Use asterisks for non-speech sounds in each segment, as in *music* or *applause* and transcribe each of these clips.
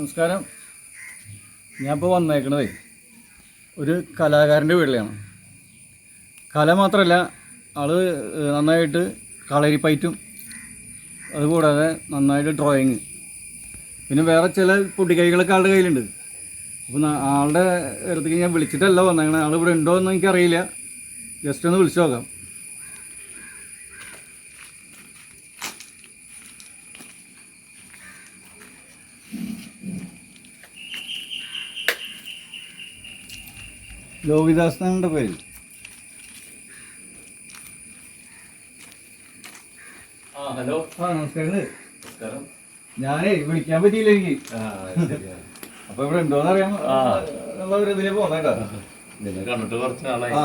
നമസ്കാരം. ഞാൻ ഇപ്പോൾ വന്നേക്കണതേ ഒരു കലാകാരന്റെ വീട്ടിലാണ്. കല മാത്രമല്ല ആൾ നന്നായിട്ട് കളരിപ്പയറ്റും അതുകൂടാതെ നന്നായിട്ട് ഡ്രോയിങ്. പിന്നെ വേറെ ചില പൊടിക്കൈകളൊക്കെ ആളുടെ കയ്യിലുണ്ട്. അപ്പോൾ ആളുടെ അടുത്തേക്ക് ഞാൻ വിളിച്ചിട്ടല്ല വന്നേക്കണേ. ആൾ ഇവിടെ ഉണ്ടോ എന്ന് എനിക്കറിയില്ല. ജസ്റ്റ് ഒന്ന് വിളിച്ചു നോക്കാം. ലോകിദാസ് എന്നാണ് പേര്. ആ ഹലോ. ആ നമസ്കാരം. നമസ്കാരം. ഞാനേ വിളിക്കാൻ പറ്റിയില്ല എനിക്ക്. അപ്പൊ ഇവിടെ ഉണ്ടോന്ന് അറിയാമോ? ഇതിൽ പോന്നേട്ടാ നിന്നെ കണ്ടിട്ട് കുറച്ച് നാളായി. ആ.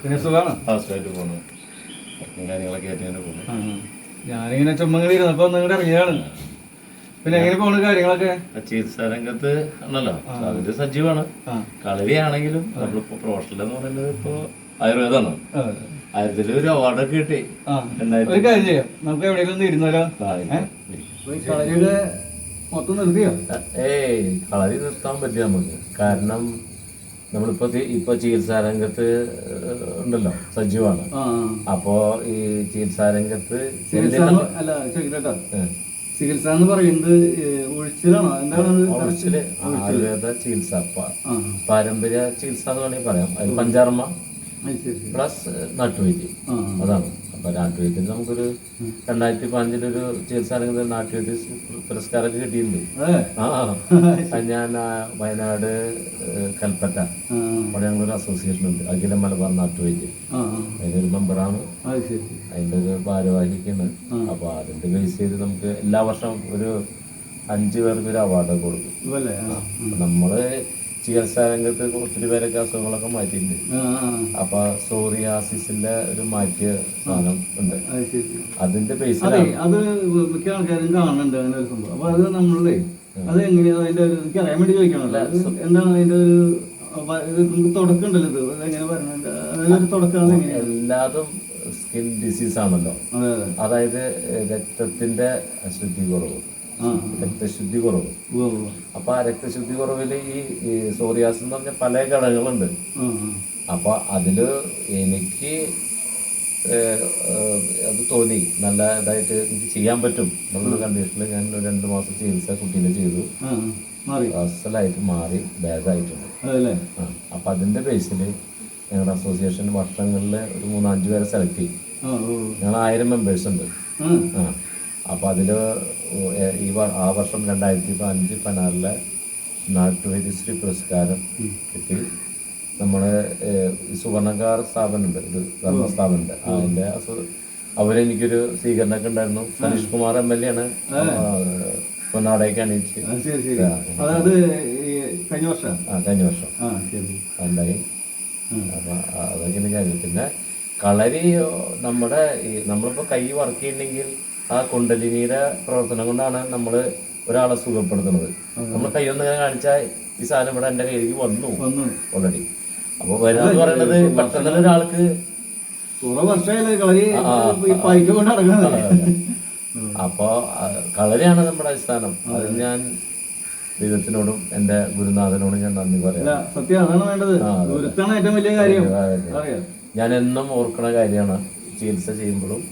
പിന്നെ സുഖാണ്? ഹൗസായിട്ട് പോണു. വർക്കും കാര്യങ്ങളൊക്കെ ആയിട്ട് ഇങ്ങനെ പോണു. ഞാനിങ്ങനെ ചുമ്മാ ഇരുന്നപ്പോ നിങ്ങളുടെ ഇറങ്ങിയതാണ് പിന്നെ എങ്ങനെ പോണു കാര്യങ്ങളൊക്കെ? ആ ചികിത്സാ രംഗത്ത് ഉണ്ടല്ലോ. അതിന്റെ സജീവമാണ് കളരിയാണെങ്കിലും നമ്മളിപ്പോ പ്രൊഫഷണൽ എന്ന് പറയുന്നത് ഇപ്പോ ആയുർവേദമാണ്. ആയിരത്തിൽ ആയിരത്തിൽ ഒരു അവാർഡൊക്കെ കിട്ടി. ഒരു കാര്യം ചെയ്യാം. നമുക്ക് എവിടെയെങ്കിലും ഇരുന്നാലോ? കളരിയുടെ മൊത്തം നിർത്തിയോ ഏയ് കളരി നിർത്താൻ പറ്റില്ല നമുക്ക്. കാരണം നമ്മളിപ്പോ ഇപ്പൊ ചികിത്സാ രംഗത്ത് ഉണ്ടല്ലോ. സജീവമാണ് അപ്പോ ഈ ചികിത്സാ രംഗത്ത് ചികിത്സ എന്ന് പറയുന്നത് ഒഴിച്ചിലാണോ എന്താണ് ആയുർവേദ ചികിത്സ പാരമ്പര്യ ചികിത്സ എന്ന് വേണമെങ്കിൽ പറയാം. പഞ്ചാർമ അത് ശരി. പ്ലസ് നാട്ടുവൈദ്യം. അതാണ്. അപ്പൊ നാട്ടുവൈദ്യം നമുക്കൊരു രണ്ടായിരത്തി പതിനഞ്ചിലൊരു ചികിത്സ രംഗത്ത് നാട്ടുവൈദ്യ പുരസ്കാരം കിട്ടിയിട്ടുണ്ട്. ആ. *laughs* ഞാൻ വയനാട് കൽപ്പറ്റ. അവിടെ ഞങ്ങളൊരു അസോസിയേഷൻ ഉണ്ട് അഖില മലബാർ നാട്ടുവൈദ്യം. അതിലൊരു മെമ്പറാണ്. അതിന്റെ ഒരു ഭാരവാഹിക്കാണ് അപ്പോൾ അതിന്റെ ബേസ് ചെയ്ത് നമുക്ക് എല്ലാ വർഷവും ഒരു അഞ്ച് പേർക്ക് ഒരു അവാർഡ് കൊടുക്കും. നമ്മൾ ചികിത്സാ രംഗത്ത് ഒത്തിരി പേരൊക്കെ അസുഖങ്ങളൊക്കെ മാറ്റിയിട്ടുണ്ട്. അപ്പൊ സോറിയാസിന്റെ ഒരു മാറ്റിയ സാധനം ഉണ്ട്. അത് അതിന്റെ ബേസ് അത് മിക്ക ആൾക്കാരും കാണുന്നുണ്ട് അങ്ങനെ ഒരു സംഭവം. അപ്പൊ അത് നമ്മളെ അത് എങ്ങനെയാണ് അതിന്റെ ഒരു എനിക്ക് അറിയാൻ വേണ്ടി ചോദിക്കണല്ലോ. എന്താണ് അതിന്റെ ഒരു നമുക്ക് തുടക്കം ഉണ്ടല്ലോ ഇത് എങ്ങനെ പറഞ്ഞത് അതൊരു തുടക്കം അത് എല്ലാതും സ്കിൻ ഡിസീസ് ആണല്ലോ. അതെ അതെ. അതായത് രക്തത്തിന്റെ അശുദ്ധി കുറവ്. രക്തശുദ്ധി കുറവ്. അപ്പൊ ആ രക്തശുദ്ധി കുറവിൽ ഈ സോറിയാസ് എന്ന് പറഞ്ഞ പല ഘടകങ്ങളുണ്ട്. അപ്പൊ അതിൽ എനിക്ക് അത് തോന്നി. നല്ല ഇതായിട്ട് എനിക്ക് ചെയ്യാൻ പറ്റും. എന്നുള്ള കണ്ടീഷനിൽ ഞാൻ രണ്ട് മാസം ചികിത്സ കുട്ടീനെ ചെയ്തു. അസലായിട്ട് മാറി ഭേദമായിട്ടുണ്ട് അപ്പൊ അതിന്റെ ബേസിൽ ഞങ്ങളുടെ അസോസിയേഷൻ വർഷങ്ങളിൽ ഒരു മൂന്നഞ്ച് പേരെ സെലക്ട് ചെയ്യും ഞങ്ങൾ ആയിരം മെമ്പേഴ്സ് ഉണ്ട്. ആ. അപ്പോൾ അതിൽ ഈ ആ വർഷം രണ്ടായിരത്തി പതിനഞ്ച് പതിനാറിലെ നാട്ടുവൈദ്യശ്രീ പുരസ്കാരം കിട്ടി. നമ്മുടെ സുവർണക്കാർ സ്ഥാപനമുണ്ട്. ഒരു ധർമ്മ സ്ഥാപനമുണ്ട് അതിന്റെ അവരെനിക്കൊരു സ്വീകരണമൊക്കെ ഉണ്ടായിരുന്നു. Saneesh Kumar M L A ആണ്. പൊന്നാടേക്ക് അണിയിച്ച്. അതായത് കഴിഞ്ഞ വർഷം? ആ കഴിഞ്ഞ വർഷം. ഉണ്ടായി അപ്പൊ അതൊക്കെയാണ് കാര്യം പിന്നെ കളരി നമ്മുടെ ഈ നമ്മളിപ്പോ കൈ വർക്ക് ചെയ്യുന്നെങ്കിൽ ആ കുണ്ടലിനിയുടെ പ്രവർത്തനം കൊണ്ടാണ് നമ്മൾ ഒരാളെ സുഖപ്പെടുത്തുന്നത്. നമ്മൾ കൈ ഒന്ന് ഇങ്ങനെ കാണിച്ചാൽ ഈ സാധനം ഇവിടെ എന്റെ കയ്യിലേക്ക് വന്നു. വന്നു. ഓൾറെഡി അപ്പൊ വരാന്ന് പറയുന്നത് പെട്ടെന്ന് ഒരാൾക്ക് അപ്പോൾ കളരിയാണ് നമ്മുടെ അടിസ്ഥാനം. അത് ഞാൻ ദൈവത്തിനോടും എന്റെ ഗുരുനാഥനോടും ഞാൻ നന്ദി പറയാം. ഞാൻ എന്നും ഓർക്കണ കാര്യമാണ്. ചികിത്സ ചെയ്യുമ്പോഴും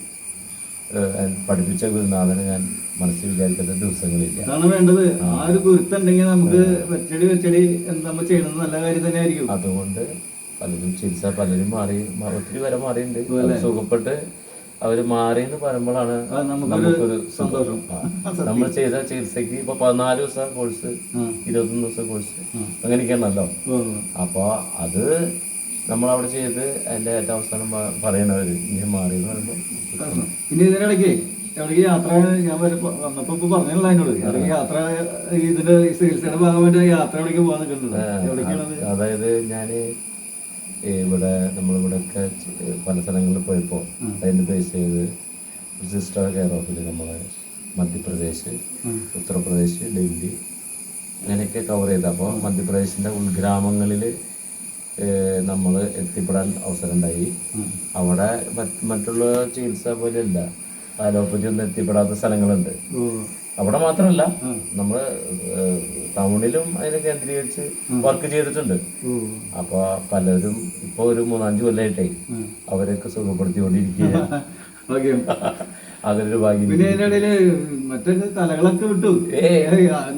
പഠിപ്പിച്ച ഗുരുനാഥനെ ഞാൻ മനസ്സിൽ വിചാരിക്കുന്ന ദിവസങ്ങളില്ല. അതാണ് വേണ്ടത്. ആ. ഒരു ഗുരുത്തുണ്ടെങ്കിൽ നമുക്ക് വെച്ചടി വെച്ചടി എന്താ നമ്മൾ ചെയ്യുന്നത് നല്ല കാര്യം തന്നെ ആയിരിക്കും. അതുകൊണ്ട് പലരും ചികിത്സ പലരും മാറി ഒത്തിരി പേരെ മാറിയിട്ടുണ്ട്. സുഖപ്പെട്ട് അവർ മാറി എന്ന് പറയുമ്പോഴാണ് നമുക്കൊരു സന്തോഷം. നമ്മൾ ചെയ്ത ചികിത്സക്ക് ഇപ്പൊ പതിനാല് ദിവസം കോഴ്സ്. ഇരുപത്തൊന്ന് ദിവസം കോഴ്സ്. അങ്ങനെയൊക്കെയാണല്ലോ. അപ്പൊ അത് നമ്മൾ അവിടെ ചെയ്ത് അതിന്റെ ഏറ്റവും അവസാനം പറയണവര് ഇനി മാറി എന്ന് പറയുമ്പോൾ ഇനി ഇതിനിടയ്ക്ക് ഇടയ്ക്ക് യാത്ര ഞാൻ വന്നപ്പോ ഇപ്പൊ പറഞ്ഞല്ലോ അതിനോട് ഇടയ്ക്ക് യാത്ര ഇതിന്റെ ചികിത്സയുടെ ഭാഗമായിട്ട് യാത്ര എവിടേക്ക് പോകാൻ നിൽക്കുന്നുണ്ട്. അതായത് ഞാൻ ഇവിടെ നമ്മളിവിടെയൊക്കെ പല സ്ഥലങ്ങളിൽ പോയപ്പോൾ അതിന്റെ ബേസ് ചെയ്ത് സിസ്റ്റർ കെയർ ഓഫിൽ നമ്മളെ മധ്യപ്രദേശ് ഉത്തർപ്രദേശ് ഡൽഹി അങ്ങനെയൊക്കെ കവർ ചെയ്ത്. അപ്പോൾ മധ്യപ്രദേശിന്റെ ഉൾഗ്രാമങ്ങളിൽ നമ്മൾ എത്തിപ്പെടാൻ അവസരം ഉണ്ടായി അവിടെ മറ്റുള്ള ചികിത്സ പോലെയല്ല. അലോപ്പതി ഒന്നും എത്തിപ്പെടാത്ത സ്ഥലങ്ങളുണ്ട്. അവിടെ മാത്രമല്ല നമ്മൾ നമ്മൾ ടൗണിലും അതിനെ കേന്ദ്രീകരിച്ച് വർക്ക് ചെയ്തിട്ടുണ്ട്. അപ്പൊ പലരും ഇപ്പൊ ഒരു മൂന്നഞ്ചു കൊല്ലായിട്ടേ അവരെയൊക്കെ അവരൊക്കെ സുഖപ്പെടുത്തിക്കൊണ്ടിരിക്കുക *laughs* അതൊരു ഭാഗ്യം പിന്നെ അതിന്റെ മറ്റേ തലകളൊക്കെ കലകളൊക്കെ വിട്ടു.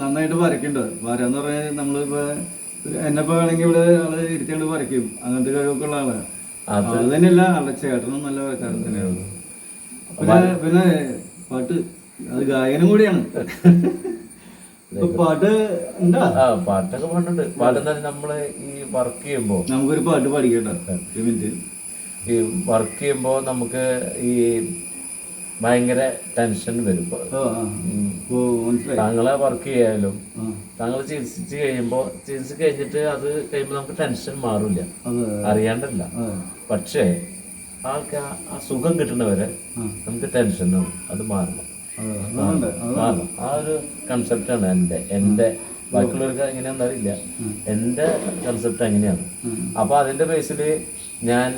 നന്നായിട്ട് വരയ്ക്കുന്നുണ്ട് വരാന്ന് പറഞ്ഞാൽ നമ്മളിപ്പോ എന്നെ വേണമെങ്കിൽ ഇവിടെ ആൾ ഇരുത്തിയോണ്ട് വരയ്ക്കും അങ്ങനത്തെ കഴിവൊക്കെ ഉള്ള ആളാണ് അത് അത് തന്നെയല്ല ആളുടെ ചേട്ടനും നല്ല വരക്കാരൻ തന്നെയാണ്. പിന്നെ പിന്നെ പാട്ട്. അത് ഗായകനും കൂടിയാണ്. *laughs* പാട്ട് ഉണ്ടാ? ആ പാട്ടൊക്കെ പാടുന്നുണ്ട് പാടുന്നത് നമ്മൾ ഈ വർക്ക് ചെയ്യുമ്പോ നമുക്കൊരു പാട്ട് മിനിറ്റ്. ഈ വർക്ക് ചെയ്യുമ്പോ നമുക്ക് ഈ ഭയങ്കര ടെൻഷൻ വരും താങ്കളെ വർക്ക് ചെയ്യാലും താങ്കൾ ചികിത്സിച്ച് കഴിയുമ്പോൾ ചികിത്സ കഴിഞ്ഞിട്ട് അത് കഴിയുമ്പോൾ നമുക്ക് ടെൻഷൻ മാറില്ല. അറിയാണ്ടല്ല. പക്ഷേ ആൾക്ക് ആ- ആ സുഖം കിട്ടുന്നവരെ നമുക്ക് ടെൻഷനും അത് മാറണം. ആ ഒരു കൺസെപ്റ്റാണ് എന്റെ. എന്റെ ബാക്കിയുള്ളവർക്ക് എങ്ങനെയാണെന്ന് അറിയില്ല. എന്റെ കൺസെപ്റ്റ് അങ്ങനെയാണ്. അപ്പോൾ അതിന്റെ ബേസിൽ ഞാൻ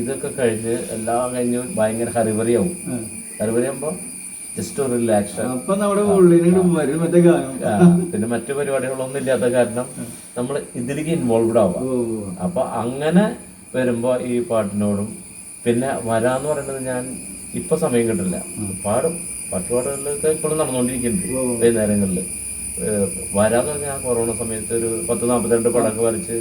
ഇതൊക്കെ കഴിഞ്ഞ് എല്ലാം കഴിഞ്ഞ് ഭയങ്കര ആവും ആ. ഹറിബറിയാകുമ്പോൾ ജസ്റ്റ് ഒരു റിലാക്ഷൻ പിന്നെ മറ്റു പരിപാടികളൊന്നും ഇല്ലാത്ത കാരണം നമ്മൾ ഇതിലേക്ക് ഇൻവോൾവ്ഡ് ആവാം അപ്പൊ അങ്ങനെ വരുമ്പോ ഈ പാട്ടിനോടും പിന്നെ വരാന്ന് പറയുന്നത് ഞാൻ ഇപ്പൊ സമയം കിട്ടില്ല. പാടും പാട്ടുപാടുകളിലൊക്കെ ഇപ്പോഴും നടന്നുകൊണ്ടിരിക്കുന്നുണ്ട് വൈകുന്നേരങ്ങളിൽ വരാന്ന് പറഞ്ഞാൽ ആ കൊറോണ സമയത്ത് ഒരു പത്ത് നാപ്പത്തിരണ്ട് പടക്ക് വരച്ച്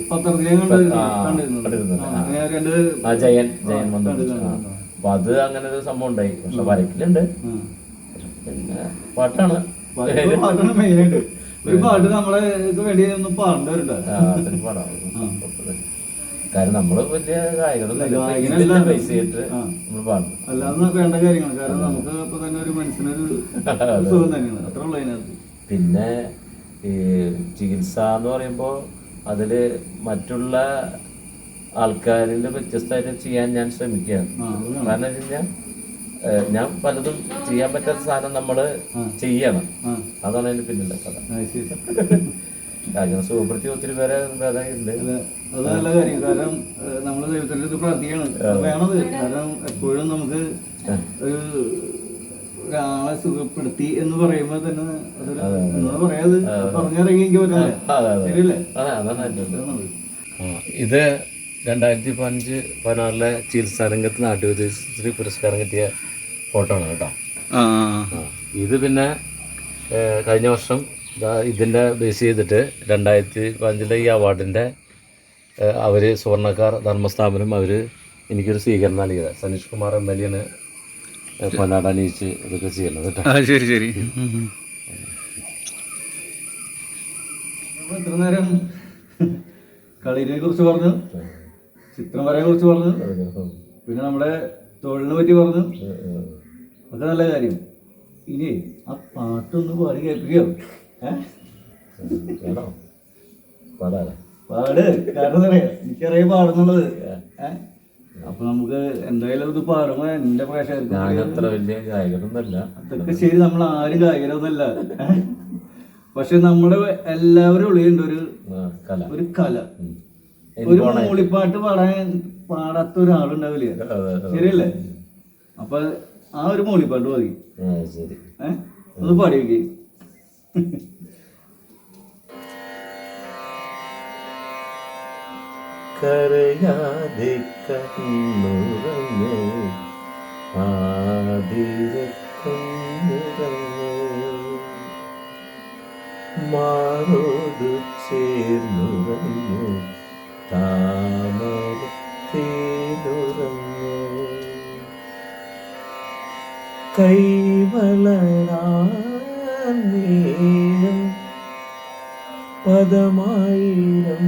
ആ, ജയൻ ജയൻ വന്നു. അപ്പൊ അത് അങ്ങനെ ഒരു സംഭവം ഉണ്ടായി. പക്ഷെ വരക്കലുണ്ട്. പിന്നെ പാട്ടാണ്. ഒരു പാട്ട് നമ്മളെ വേണ്ടി ഒന്നും പാടേണ്ടി പാടാണ് കാരണം നമ്മൾ വലിയ ഗായകരൊന്നും ഗായകനല്ല. ബേസ് ചെയ്തിട്ട് ആ. നമ്മൾ പാടും. അല്ലാതെ വേണ്ട കാര്യങ്ങൾ കാരണം നമുക്ക് ഇപ്പൊ തന്നെ ഒരു മനസ്സിനൊരു *laughs* സുഖം തന്നെയാണ്. അത്ര ഉള്ളു അതിനകത്ത്. പിന്നെ ഈ ചികിത്സ എന്ന് പറയുമ്പോൾ അതിൽ മറ്റുള്ള ആൾക്കാരിൽ വ്യത്യസ്തമായിട്ട് ചെയ്യാൻ ഞാൻ ശ്രമിക്കുകയാണ്. കാരണം വെച്ച് കഴിഞ്ഞാൽ ഞാൻ പലതും ചെയ്യാൻ പറ്റാത്ത സാധനം നമ്മൾ ചെയ്യണം. അതാണ് അതിന് പിന്നിലെ കഥ. *laughs* സുഖപ്പെടുത്തി ഒത്തിരി പേരെ ഉണ്ട് അത് നല്ല കാര്യം. കാരണം നമ്മൾ ദൈവത്തിന്റെ ദൈവത്തിന്റെ അടുത്ത് പ്രാർത്ഥിക്കണം വേണത്. കാരണം എപ്പോഴും നമുക്ക് ഒരു ഒരാളെ സുഖപ്പെടുത്തി എന്ന് പറയുമ്പോൾ തന്നെ അതൊരു പറയാത് പറഞ്ഞിറങ്ങി എനിക്ക് പറ്റില്ല അതെ അതെ. ശരിയല്ലേ? ഇത്. രണ്ടായിരത്തി പതിനഞ്ച് പതിനാറിലെ ചികിത്സാ രംഗത്ത് നാട്യോദയശ്രീ പുരസ്കാരം കിട്ടിയ ഫോട്ടോ ആണ് കേട്ടോ. ഇത് പിന്നെ കഴിഞ്ഞ വർഷം ഇതിന്റെ ബേസ് ചെയ്തിട്ട് രണ്ടായിരത്തി പതിനഞ്ചിലെ ഈ അവാർഡിന്റെ അവർ സുവർണക്കാർ ധർമ്മസ്ഥാപനം അവർ എനിക്കൊരു സ്വീകരണം നൽകിയത്. സനീഷ് കുമാർ എം എൽ എന് പൊന്നാട അണിയിച്ച് ഇതൊക്കെ ചെയ്യുന്നത് കേട്ടോ. ആ ശരി ശരി. ഇത്ര നേരം കളിനെ കുറിച്ച് പറഞ്ഞു ചിത്രം വരയെ കുറിച്ച് പറഞ്ഞു പിന്നെ നമ്മുടെ തൊഴിലിനെ പറ്റി പറഞ്ഞു. ഒക്കെ നല്ല കാര്യം. ഇനി ആ പാട്ടൊന്ന് പാടി കേൾപ്പിക്കോ. ഏ വേണോ പാടാലേ പാട്. കാരണം എനിക്കറിയാം പാടുന്നുള്ളത്. അപ്പൊ നമുക്ക് എന്തായാലും ഇത് പാടുമ്പോ എന്റെ പ്രേക്ഷകർ വലിയ ഗായകനൊന്നുമല്ല. അതൊക്കെ ശരി നമ്മൾ ആരും ഗായകരൊന്നല്ല? പക്ഷെ നമ്മുടെ എല്ലാവരും ഉള്ളിലുണ്ട് ഒരു കല. ഒരു കല. ഒരു മൂളിപ്പാട്ട് പാടാൻ പാടാത്ത ഒരാളുണ്ടാവില്ല? അതെ, അതെ. ശരിയല്ലേ? അപ്പൊ ആ ഒരു മൂളിപ്പാട്ട് മതി. ആ, ശരി. കരയാതെ കണ്ണുറങ്ങ് ആതിര കണ്ണുറങ്ങ് മാറോടു ചേർന്നുറങ്ങ് താമര തേനുറങ്ങ് കൈവളരാൻ നേരം പദമായിരം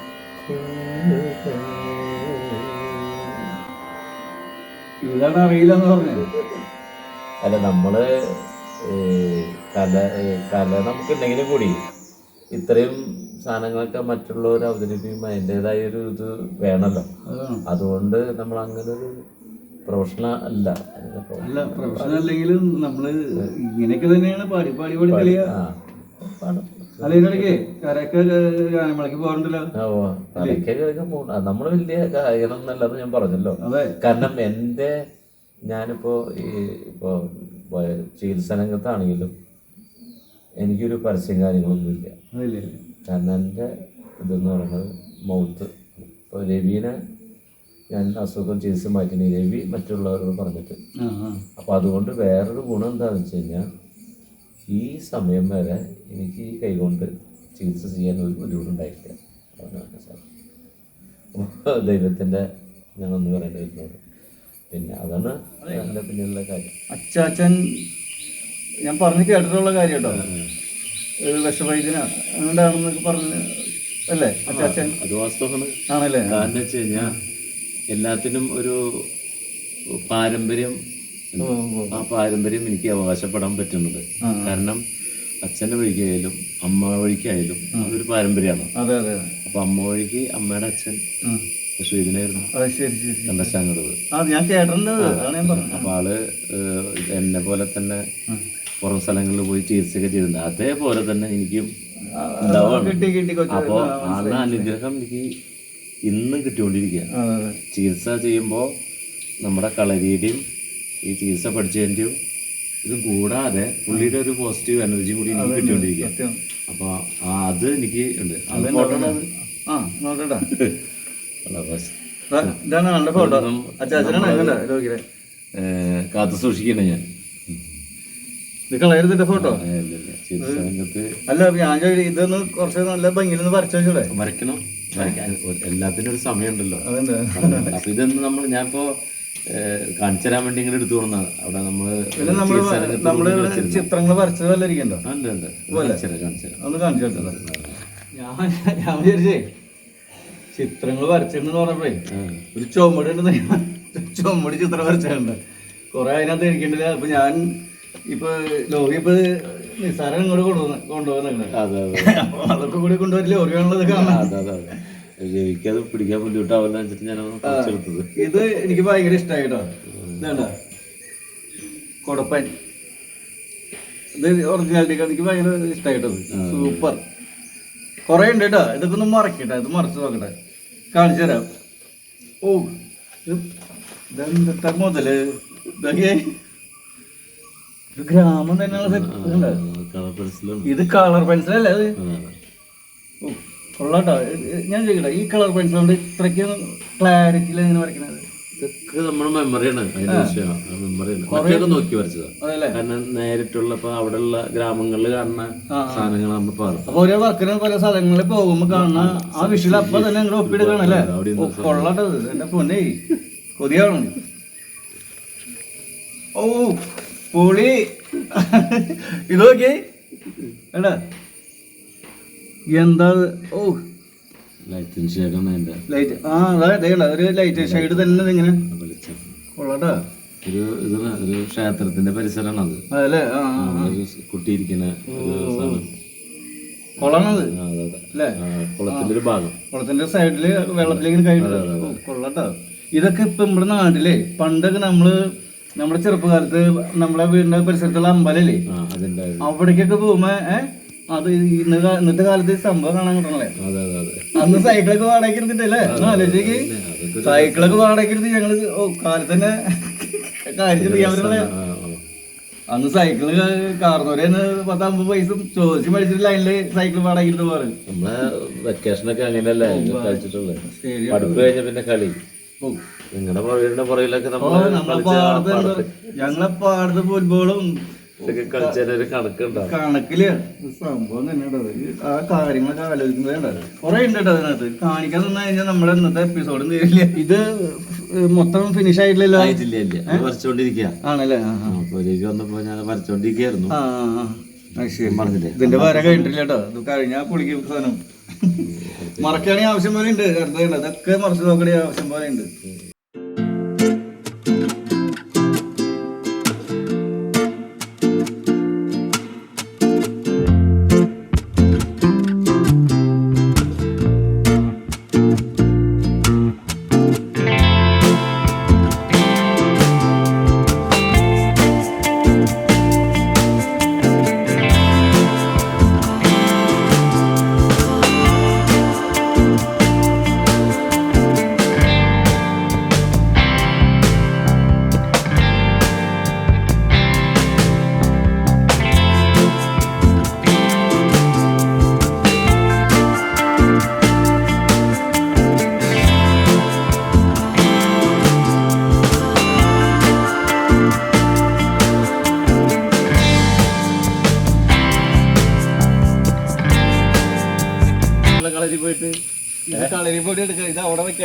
ഇതാണ് അറിയില്ലെന്ന് പറഞ്ഞത്. അല്ല നമ്മൾ കല നമുക്ക് കല നമുക്കുണ്ടെങ്കിലും കൂടി ഇത്രയും സാധനങ്ങളൊക്കെ മറ്റുള്ളവർ അവതരിപ്പിക്കുമ്പോൾ അതിന്റെതായ ഒരു ഇത് വേണമല്ലോ അതുകൊണ്ട് നമ്മൾ അങ്ങനെ ഒരു പ്രൊഫഷണൽ അല്ല. അല്ല പ്രൊഫഷണൽ അല്ലെങ്കിലും നമ്മൾ ഇങ്ങനെയൊക്കെ തന്നെയാണ് പാടി പാടി പാടി കളിയാ. അല്ല ഇതിനിടയ്ക്ക് കരയൊക്കെ കേൾക്കാൻ നമ്മൾ വലിയ ഞാൻ പറഞ്ഞല്ലോ. കാരണം എന്റെ ഞാനിപ്പോ ഈ ഇപ്പോൾ ചികിത്സ രംഗത്താണെങ്കിലും എനിക്കൊരു പരസ്യം കാര്യങ്ങളൊന്നുമില്ല. ഇല്ല കാരണം എന്റെ ഇതെന്ന് പറയുന്നത് മൗത്ത്. ഇപ്പോൾ രവീനെ ഞാൻ അസുഖം ചികിത്സ മാറ്റി രവി മറ്റുള്ളവരോട് പറഞ്ഞിട്ട്. അപ്പോൾ അതുകൊണ്ട് വേറൊരു ഗുണം എന്താണെന്ന് വെച്ച് കഴിഞ്ഞാൽ ഈ സമയം വരെ എനിക്ക് ഈ കൈകൊണ്ട് ചികിത്സ ചെയ്യാൻ ഒരു ബുദ്ധിമുട്ടുണ്ടായിട്ടില്ല. അവനവന്റെ സാർ. ദൈവത്തിന്റെ ഞാനൊന്ന് പറയേണ്ടി വരുന്നത്. പിന്നെ അതാണ് എന്റെ പിന്നിലുള്ള കാര്യം. അച്ചാച്ചൻ ഞാൻ പറഞ്ഞു കേട്ടിട്ടുള്ള കാര്യം കേട്ടോ. വിഷവൈദ്യന. അങ്ങോട്ടാണെന്നൊക്കെ പറഞ്ഞ് അല്ലേ അച്ചാച്ചൻ? അത് വാസ്തവമാണ്. ആണല്ലേ? കാരണം വെച്ച് കഴിഞ്ഞാൽ എല്ലാത്തിനും ഒരു പാരമ്പര്യം. ആ പാരമ്പര്യം എനിക്ക് അവകാശപ്പെടാൻ പറ്റുന്നത്. കാരണം അച്ഛന്റെ വഴിക്കായാലും അമ്മ വഴിക്കായാലും അതൊരു പാരമ്പര്യമാണ്. അതെ അതെ അപ്പൊ അമ്മ വഴിക്ക് അമ്മയുടെ അച്ഛൻ അപ്പൊ ആൾ എന്നെ പോലെ തന്നെ പുറം സ്ഥലങ്ങളിൽ പോയി ചികിത്സയൊക്കെ ചെയ്തിട്ടുണ്ട്. അതേപോലെ തന്നെ എനിക്കും അപ്പോ ആളുടെ അനുഗ്രഹം എനിക്ക് ഇന്നും കിട്ടിക്കൊണ്ടിരിക്കുക ചികിത്സ ചെയ്യുമ്പോൾ നമ്മുടെ കളരിയുടെയും ഈ ചികിത്സ പഠിച്ചതിന്റെയും ഇത് കൂടാതെ പുള്ളിയുടെ ഒരു പോസിറ്റീവ് എനർജി കൂടി എനിക്ക് കിട്ടിക്കൊണ്ടിരിക്കുക സത്യം. അപ്പൊ ആ അത് എനിക്ക് ഉണ്ട്. അത് ആ നോക്കട്ടെ. ഇതാണ് ആളുടെ ഫോട്ടോ കണ്ട രോഗിയുടെ കാത്തു സൂക്ഷിക്കണേ ഞാൻ. കളയരുതിന്റെ ഫോട്ടോ അല്ല ഞാൻ ഇതൊന്ന് കുറച്ച് നല്ല ഭംഗിയിലൊന്ന് വരച്ചു വെച്ചൂടെ? വരയ്ക്കണം. എല്ലാത്തിനും ഒരു സമയമുണ്ടല്ലോ. ഉണ്ടല്ലോ അപ്പൊ ഇതൊന്നും നമ്മൾ ഞാനിപ്പോ കാണിച്ചു തരാൻ വേണ്ടി ഇങ്ങനെ എടുത്തു കൊടുന്ന അവിടെ നമ്മൾ. ചിത്രങ്ങൾ വരച്ചത് വല്ല ഇരിക്കണ്ടോ ഉണ്ട് ഉണ്ട്. ഞാൻ ഞാൻ വിചാരിച്ചേ ചിത്രങ്ങൾ വരച്ചിട്ടുണ്ടെന്ന് പറഞ്ഞപ്പോഴേ ഒരു ചുമട് ഞാൻ ചുമട് ചിത്രം വരച്ചിട്ടുണ്ട് കുറെ അതിനകത്ത് ഇരിക്കണ്ടില്ല? അപ്പൊ ഞാൻ ഇപ്പൊ ലോറി ഇപ്പൊ നിസ്സാരം ഇങ്ങോട്ട് കൊണ്ടുവന്ന് കൊണ്ടുപോകുന്നുണ്ട് അതെ അതെ. അതൊക്കെ കൂടി കൊണ്ടുപോയി ലോറി കാണുന്നത് അതെ. അതെ അതെ പിടിക്കാൻ ബുദ്ധിമുട്ടാവില്ല വെച്ചിട്ട് ഞാൻ കുറച്ചെടുത്തത്. ഇത് എനിക്ക് ഭയങ്കര ഇഷ്ടായിട്ടോ ഇതാണ്ട. കൊടപ്പൻ. ഇത് ഒറിജിനാലിറ്റി എനിക്ക് ഭയങ്കര ഇഷ്ടമായിട്ടത് സൂപ്പർ കൊറേ ഉണ്ട് കേട്ടോ. ഇതൊക്കെ ഒന്ന് മറക്കട്ടെ. ഇത് മറച്ചു നോക്കട്ടെ. കാണിച്ചു തരാം. ഓ ഇത് ഇതെന്താ മുതൽ? ഇതൊക്കെ ഗ്രാമം തന്നെയാണ് ഇത് കളർ പെൻസിലല്ലേ അത്. കൊള്ളാട്ടോ ഞാൻ ചോദിക്കട്ടെ ഈ കളർ പെൻസിൽ കൊണ്ട് ഇത്രയ്ക്ക് ക്ലാരിറ്റിയിൽ എങ്ങനെ വരയ്ക്കുന്നത് ഇതൊക്കെ നമ്മുടെ മെമ്മറിയാണ് മെമ്മറിയാണ് മറ്റൊക്കെ നോക്കി വരച്ചതാ. അതല്ലേ? കാരണം നേരിട്ടുള്ള ഇപ്പൊ അവിടെയുള്ള ഗ്രാമങ്ങളിൽ കാണുന്ന സാധനങ്ങൾ നമ്മൾ പകർത്തും അപ്പൊ ഓരോ വർക്കിന് പല സ്ഥലങ്ങളിൽ പോകുമ്പോ കാണുന്ന ആ വിഷയം അപ്പൊ തന്നെ നിങ്ങൾ ഒപ്പിട്ട് കാണല്ലേ ഓ, കൊള്ളാട്ടത് എന്റെ പൊന്നെ. കൊതിയാണ് ഓ പൊളി. ഇത് നോക്കി എടാ എന്താ? ഓ. ലൈറ്റ് ആ ഒരു ലൈറ്റ് ഷെയ്ഡ് തന്നെ ഇങ്ങനെ വെളിച്ചം. കൊള്ളാട്ടാ. ഒരു ഇത് ഒരു ക്ഷേത്രത്തിന്റെ പരിസരമാണ് അത്. കുട്ടിയിരിക്കുന്ന കുളത്തിന്റെ ഒരു ഭാഗം. കുളത്തിന്റെ സൈഡിൽ വെള്ളത്തിലേക്ക് കഴിഞ്ഞു കൊള്ളട്ടോ. ഇതൊക്കെ ഇപ്പൊ നമ്മുടെ നാട്ടിലെ പണ്ടൊക്കെ നമ്മൾ നമ്മുടെ ചെറുപ്പകാലത്ത് നമ്മളെ വീടിന്റെ പരിസരത്തുള്ള അമ്പലല്ലേ? അവിടേക്കൊക്കെ പോകുമ്പോ ഏഹ് അത് ഇന്ന് ഇന്നത്തെ കാലത്ത് സംഭവം കാണാൻ കിട്ടണല്ലേ? അന്ന് സൈക്കിളൊക്കെ വാടകയ്ക്ക് എടുത്തിട്ടല്ലേ ആലോചിക്ക്. സൈക്കിളൊക്കെ വാടകയ്ക്ക് എടുത്ത് ഞങ്ങൾ കാലത്ത് തന്നെ കാര്യം ചെയ്യാൻ. അന്ന് സൈക്കിൾ കാർന്നോരെന്ന് പത്തമ്പത് പൈസ ചോദിച്ച് മേടിച്ചിട്ട് ലൈനിൽ സൈക്കിൾ വാടകയ്ക്ക് എടുത്ത് പോറ് നമ്മളെ വെക്കേഷനൊക്കെ അങ്ങനെയല്ലേ? കഴിച്ചിട്ടുള്ളത് ശരി. പഠിപ്പ് കഴിഞ്ഞ പിന്നെ കളി. നിങ്ങളുടെ വീടിന്റെ പുറകിലൊക്കെ നമ്മളെ ഞങ്ങളെ പാടത്ത് ഫുട്ബോളും കണക്കിൽ സംഭവം തന്നെ ആ കാര്യങ്ങളൊക്കെ ആലോചിക്കുമ്പോഴേ കുറെ ഉണ്ട് കേട്ടോ അതിനകത്ത്. കാണിക്കാൻ നിന്ന് കഴിഞ്ഞാൽ നമ്മുടെ ഇന്നത്തെ എപ്പിസോഡും തീരില്ല ഇത് മൊത്തം ഫിനിഷ് ആയിട്ടില്ലല്ലോ? ആണല്ലേ? വന്നപ്പോ ഞാൻ വരച്ചോണ്ടിരിക്കുന്നു ഇതിന്റെ വര കഴിഞ്ഞിട്ടില്ല കേട്ടോ. ഇത് കഴിഞ്ഞാൽ പൊളിക്കും സാധനം. മറക്കുകയാണെങ്കിൽ ആവശ്യം പോലെ ഉണ്ട്. അതൊക്കെ മറച്ചു നോക്കണേ ആവശ്യം പോലെ ഉണ്ട്.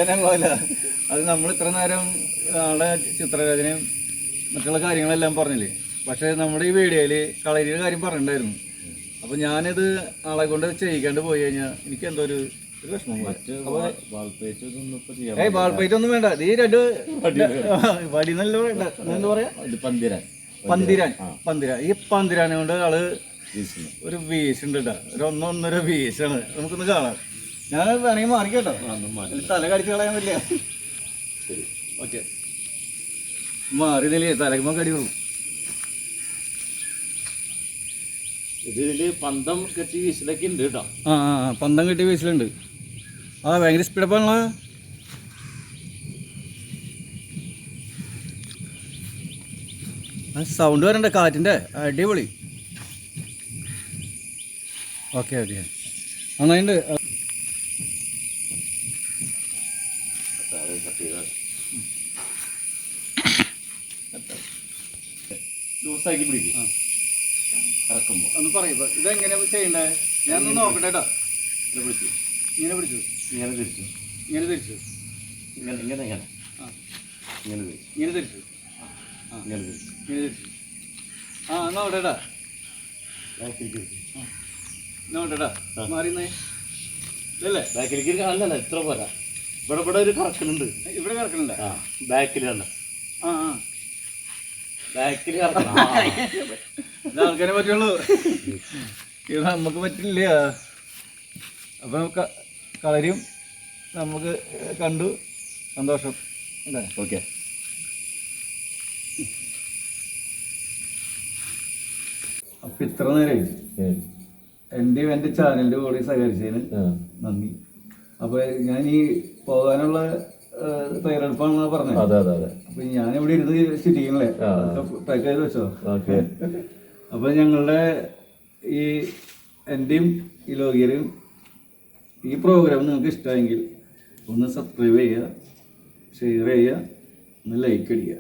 വെക്കാനുള്ളതല്ല അത് നമ്മൾ ഇത്ര നേരം ആളുടെ ചിത്രരചനയും മറ്റുള്ള കാര്യങ്ങളെല്ലാം പറഞ്ഞില്ലേ? പക്ഷേ നമ്മുടെ ഈ വീഡിയോയിൽ കളരിയുടെ കാര്യം പറഞ്ഞിട്ടുണ്ടായിരുന്നു. അപ്പോൾ ഞാനിത് ആളെ കൊണ്ട് ചെയ്യിക്കാണ്ട് പോയി കഴിഞ്ഞാൽ എനിക്ക് എന്തോ ഒരു ഏയ് ബാൾപ്പേറ്റ് ഒന്നും വേണ്ട. ഈ രണ്ട് വടി നല്ല വേണ്ട എന്താ പറയാ? പന്തിരാൻ. പന്തിരാൻ. പന്തിരാൻ. ഈ പന്തിരാനെ കൊണ്ട് ആൾ ഒരു വീശുണ്ട് കേട്ടോ ഒരു ഒന്നൊന്നര വീശാണ്. നമുക്കൊന്ന് കാണാം. ഞാൻ വേണമെങ്കിൽ മാറിക്കട്ടോ. തല കടിച്ചു കളയാൻ പറ്റില്ല. ശരി. ഓക്കെ. മാറി നിലയെ തലക്കുമ്പോ കടി വന്നു. ഇതിൽ പന്തം കെട്ടി വീശലൊക്കെ ഉണ്ട് കേട്ടോ. ആ പന്തം കെട്ടി വീസിലുണ്ട്. ആ ഭയങ്കര സ്പീഡപ്പാണല്ലോ. സൗണ്ട് വരണ്ട കാറ്റിന്റെ അടിപൊളി. Okay okay. നന്നായിട്ടുണ്ട് പിടിക്കും. ഇറക്കുമ്പോൾ ഒന്ന് പറയും ഇതെങ്ങനെ ചെയ്യണ്ടേ? ഞാനൊന്ന് നോക്കട്ടെ കേട്ടോ ഇത് പിടിച്ചു ഇങ്ങനെ പിടിച്ചു? ഇങ്ങനെ തിരിച്ചു. ഇങ്ങനെ തിരിച്ചു? ഇങ്ങനെ ഇങ്ങനെ ഇങ്ങനെ. ആ. ഇങ്ങനെ തിരിച്ചു. ഇങ്ങനെ തിരിച്ചു. ഇങ്ങനെ തിരിച്ചു. ഇങ്ങനെ തിരിച്ചു. ആ എന്നാ ഇതല്ലേ ബാക്കിലേക്ക് അല്ലല്ല ഇത്ര പോരാ. ഇവിടെ ഇവിടെ ഒരു കറക്കലുണ്ട്. ഇവിടെ കറക്കലുണ്ട്. ആ ബാക്കിൽ തന്നെ. ആ ആ. ബാക്കിൽ. ഇത് ആൾക്കാരെ പറ്റുള്ളൂ. ഇത് നമുക്ക് പറ്റില്ല. അപ്പം നമുക്ക് കളരിയും നമുക്ക് കണ്ടു. സന്തോഷം. അല്ലേ? ഓക്കെ. അപ്പം ഇത്ര നേരം എന്റെയും എന്റെ ചാനലിന്റെ കൂടെ സഹകരിച്ചതിന് നന്ദി. അപ്പോൾ ഞാൻ ഈ പോകാനുള്ള തയ്യാറെടുപ്പാണെന്നാണ് പറഞ്ഞത് അതെ അതെ അതെ. ഞാൻ ഇവിടെ ഇരുന്ന് ചിരിക്കണല്ലേ? പാക്കേജ് പാക്ക് വെച്ചോ? ഓക്കെ. *laughs* അപ്പൊ ഞങ്ങളുടെ ഈ എന്റെയും ഈ ലോകിയരെയും ഈ പ്രോഗ്രാം നിങ്ങൾക്ക് ഇഷ്ടമായെങ്കിൽ ഒന്ന് സബ്സ്ക്രൈബ് ചെയ്യുക ഷെയർ ചെയ്യുക ഒന്ന് ലൈക്ക് അടിക്കുക.